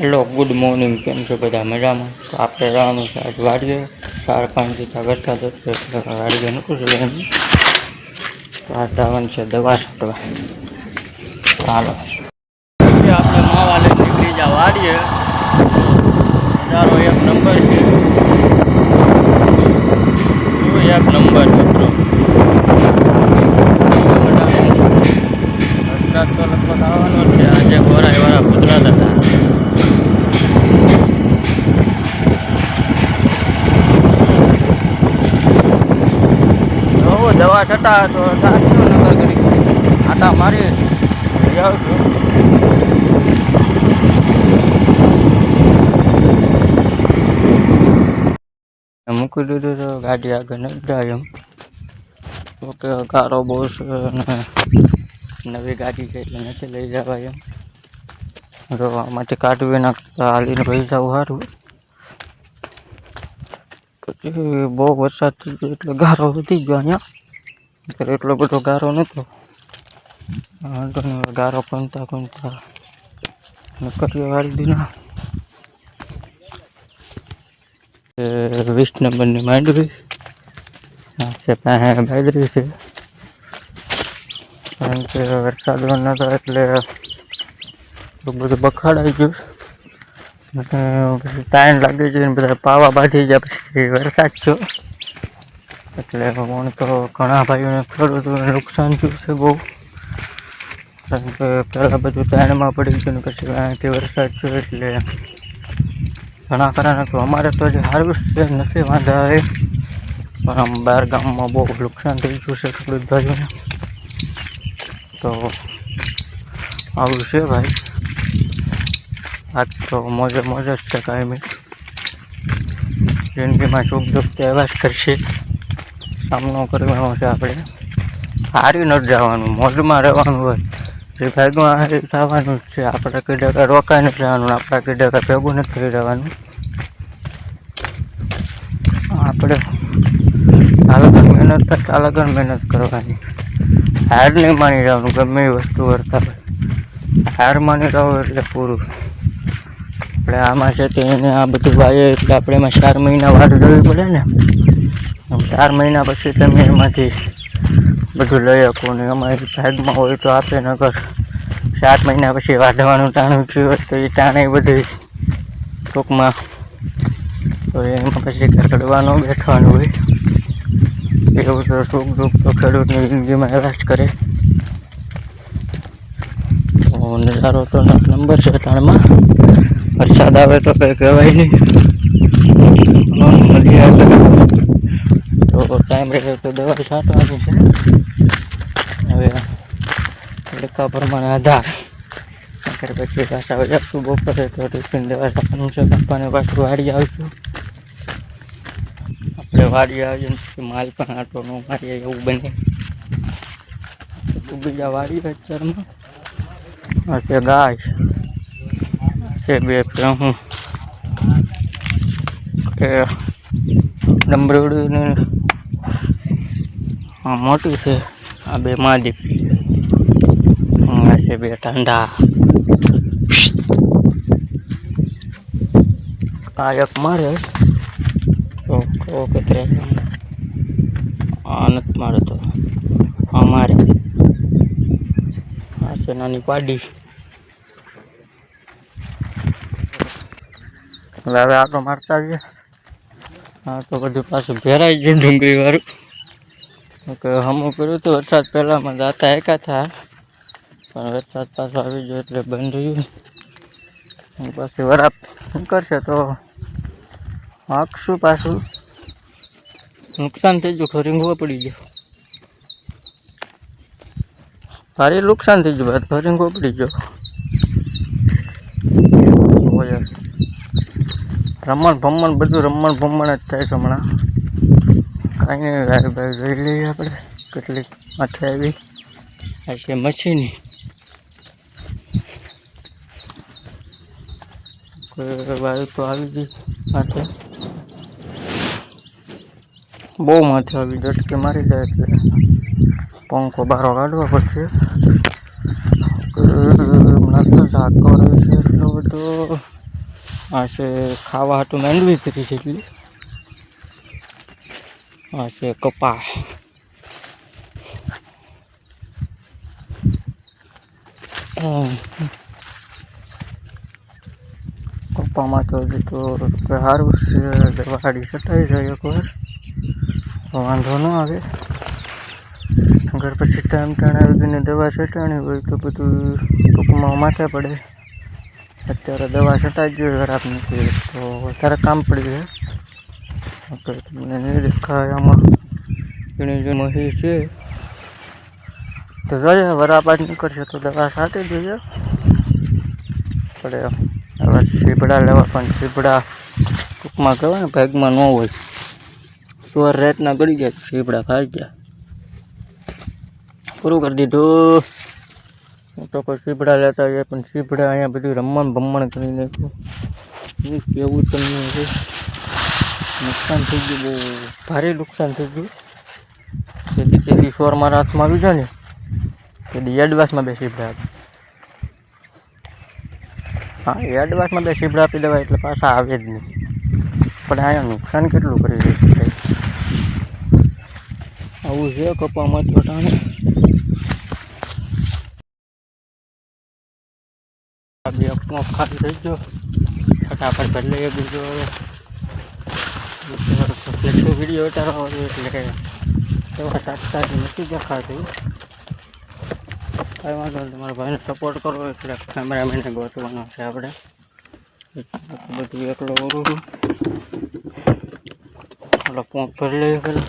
Hello, good morning. કેમ છો બધા? મજામાં? તો આપણે રહેવાનું છે આજ વાડીએ. ચાર પાંચ દિવસ વરસાદ વાડીએ નહોતું જવાનું તો આ જવાનું છે દવા છાંટવા. ચાલો આપણે માવા લઈને નીકળી જા વાડીએ. હજારો એક નંબર છે જો એક નંબર મિત્રો વરસાદ તો લગભગ આવવાનો જ છે આજે ગોરા વાળા કુદરત હતા જો દવા છટા તો સાચું નગર કરી આટા મારી જાઉં છું મૂકી દીધું તો ગાડી આગળ નથી જાય એમ ઓકે કારો બહુ છે અને નવી ગાડી છે એટલે નથી લઈ જવાય એમ તો આમાંથી કાઢવી નાખતા હાલીને ભાઈ જવું સારું પછી બહુ વરસાદ થઈ ગયો એટલે ગારો વધી ગયો અહીંયા ત્યારે એટલો બધો ગારો નહોતો. ગારો કોનતા કોનતા નકરીઓ વાળી દીના વીસ નંબરની માંડવી. છે પાસે બાજરી છે. કારણ કે વરસાદ નહોતો એટલે બધું બખાડાઈ ગયું પછી ટાઈમ લાગી ને બધા પાવા બાંધી ગયા પછી વરસાદ થયો. એટલે પણ તો ઘણા ભાઈઓને ખેડૂતોને નુકસાન થયું છે બહુ. કારણ કે પહેલાં બધું તાણમાં પડી ગયું ને પછી અહીંથી વરસાદ થયો એટલે ઘણા ખરા તો અમારે તો હજી સારું છે નથી વાંધા આવે પણ આમ બહાર ગામમાં બહુ નુકસાન થઈ ગયું છે ખેડૂત ભાઈઓને તો આવું છે ભાઈ. આજ તો મોજે મોજ જ છે કાયમી. જિંદગીમાં સુખ દુઃખ તો એવા જ કરશે. સામનો કરવાનો છે આપણે. હારી ન જવાનું, મોજમાં રહેવાનું હોય. એ ભાગમાં થવાનું જ છે. આપણે કઈ જગ્યાએ રોકાઈ નથી જવાનું, આપણા કઈ જગ્યાએ ભેગું નથી થઈ રહેવાનું આપણે અલગન મહેનત કરતા જ મહેનત કરવાની. હાર નહીં માની જવાનું ગમે એ વસ્તુ વર્તા હોય. હાર માની રહો એટલે પૂરું. આપણે આમાં છે તે એને આ બધું વાવીએ એટલે આપણે એમાં ચાર મહિના વાર જોવી પડે ને. ચાર મહિના પછી તમે એમાંથી બધું લઈ શકો ને અમારી ભાગમાં હોય તો આપે નગર સાત મહિના પછી વાઢવાનું ટાણું થયું હોય તો એ ટાણે બધું ટૂંકમાં. તો એમાં પછી કડવાનું બેઠવાનું હોય. એવું તો સુખ દુઃખ તો ખેડૂતની જિંદગીમાં એવા જ કરે. નજારો તો નંબર છે ટાણમાં વરસાદ આવે તો કંઈ કહેવાય નહીં. લોન મળી આવે ટાઈમ રહે તો દવા છાંટવાની છે. હવે લેખા પ્રમાણે આધાર. નકર પછી પાછા વજાતું બપોરે તો ટિફિન દવા છાંટવાનું છે, પપ્પાને પાછું વાડી આવશું. આપણે વાડી આવીએ માલ પણ આટો ન મારીએ, એવું બને. બીજા વાડી અત્યારમાં હશે ગાય. છે બે હું કે ડમરોડીને આ મોટી છે. આ બે માદી આ છે બે ઠંડા આ એક મારે ઓકે કહો આ નથી મારે તો. આ મારે. આ છે નાની પાડી. હવે આટો મારતા આવીએ. હા તો બધું પાછું ભેરાઈ ગયું ડુંગળી વાળું હમું કર્યું હતું વરસાદ પહેલાંમાં જાતા એકા થા, પણ વરસાદ પાછો આવી ગયો એટલે બંધ રહ્યું. પછી વરાપ કરશે તો હાંકશું પાછું. નુકસાન થઈ ગયું, ખરી ઊંઘવા પડી ગયો. ભારે નુકસાન થઈ ગયું ભાઈ ખરી પડી ગયો. રમણ ભમણ, બધું રમણ ભમણ જ થાય છે હમણાં. કાંઈ નહીં ભાઈ ભાઈ જોઈ લઈએ આપણે કેટલીક માથે આવી. આ છે કોઈ વાયુ તો આવી ગઈ માથે. બહુ માથે આવી ઝટકે મારી જાય એટલે પંખો બારો કાઢવો પડશે. હમણાં તો ઝાકો છે એટલો બધો. આ છે ખાવા હાટું માંડવી કરી છે એટલી. આ છે કપા કપામાં તો હજી તો સારું છે દવાડી છટાઈ જાય એકવાર વાંધો ન આવે અગર પછી ટાઈમ ટાણે આવીને દવા છટાણી હોય તો બધું ટૂંકમાં માથે પડે અત્યારે દવા છટાઈ જ ખરાબ નથી તો વધારે કામ પડી જાય તમને નહીં દેખાય એની જે મહી છે તો જોઈએ વરાપાટ નીકળશે તો દવા સાથે દેજો પડે હવે સીપડા લેવા પણ સીપડા ટૂંકમાં કહેવાય ને ભાગમાં ન હોય સોર રાતના ગળી જાય સીપડા ખાઈ જાય પૂરું કરી દીધું હું તો કોઈ સીપડા લેતા જાય પણ સીપડા અહીંયા બધું રમણ ભમણ કરી નાખ્યું. કેવું તમને નુકસાન થઈ ગયું, બહુ ભારે નુકસાન થઈ ગયું. તેથી દી સોર મારા હાથમાં આવી જાય ને તે એડવાન્સમાં બે સીભડા આપી. હા એડવાન્સમાં બે સીભડા આપી દેવાય એટલે પાછા આવે જ નહીં. પણ અહીંયા નુકસાન કેટલું કરી રહ્યું આવું છે કપામાં તો ટાણે. બે અપનો ખાલી થઈ ગયો. ફટાફટ બદલાઈ બીજો હવે. એટલો વીડિયો ઉતારવા એટલે એમાં સાત સાત નથી દેખાતું. કાંઈ વાંધો નહીં, તમારા ભાઈને સપોર્ટ કરો એટલે કેમેરામેનને ગોતવાનો છે આપણે. બધું એકલો છું. એટલે પંપ ભરી લઈએ પેલા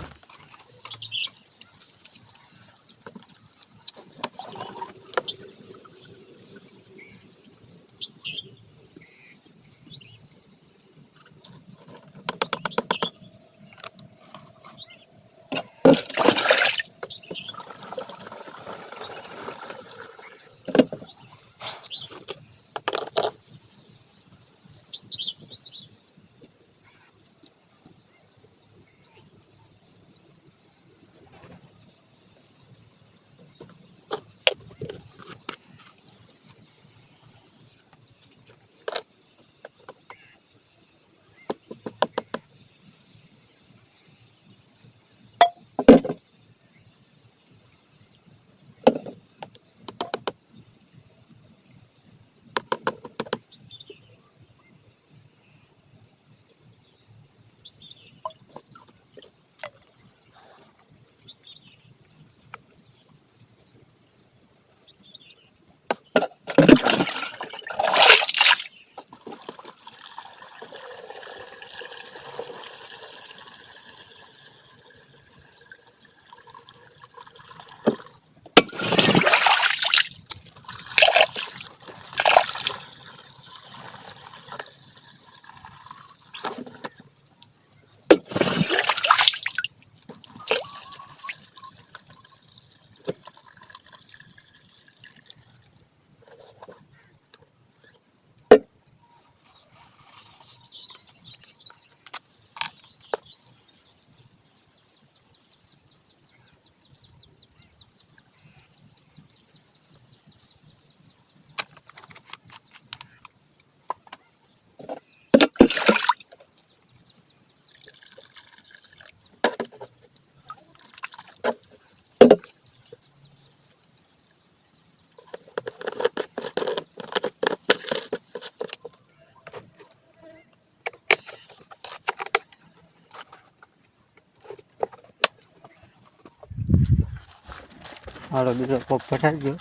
હાલો બીજો પગ પટાઈ ગયો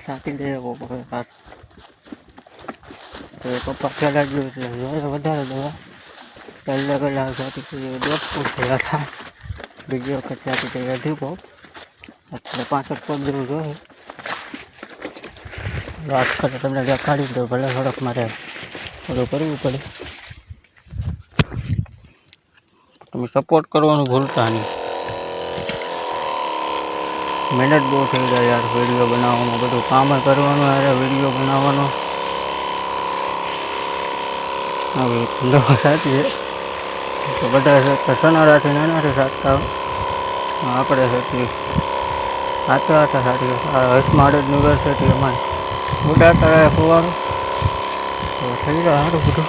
સાંકી દઈએ પગ હવે પાછો તો એ પપ્પા ફેલાઈ ગયો એટલે જોઈએ વધારે દવા પહેલાં પહેલાં જાતી તો દોઢ ફૂટ ભેગા થાય બીજી વખત જાતી તો અઢી પગ એટલે પાંચ એક પગ જેવું જોઈએ વાત કરે તમને દેખાડી દો ભલે થોડોક મારે બધું કરવું પડે તમે સપોર્ટ કરવાનું ભૂલતા નહીં મહેનત બહુ થઈ જાય યાર વીડિયો બનાવવામાં બધું કામ કરવાનું યાર વીડિયો બનાવવાનો. હવે દવા સાચી છે. તો બધા છે સનારાથી નાનાથી સાચતા આપણે સાચી સાચા હતા, સાચી હસમાડ યુનિવર્સિટી એમાં મોટા રહ્યા ફુવારો તો થઈ જાય સારું બધું.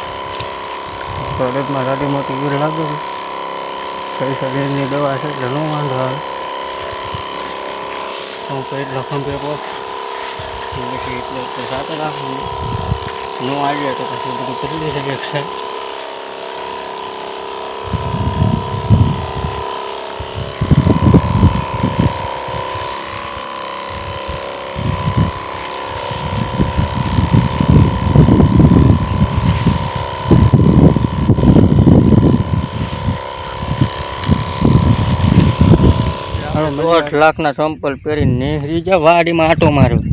શરીરમાં સારી મોટી ભીડ લાગે છે. કઈ શરીરની દવા છે એટલે ન વાંધો આવે. હું કઈ એટલો ખંભે પહોંચ પછી એટલે સાથે રાખવું ન આવીએ તો પછી બધું કરી શકે છે. દોઢ લાખના સંપલ પહેરીને નીકળી જા વાડીમાં આટો માર્યો.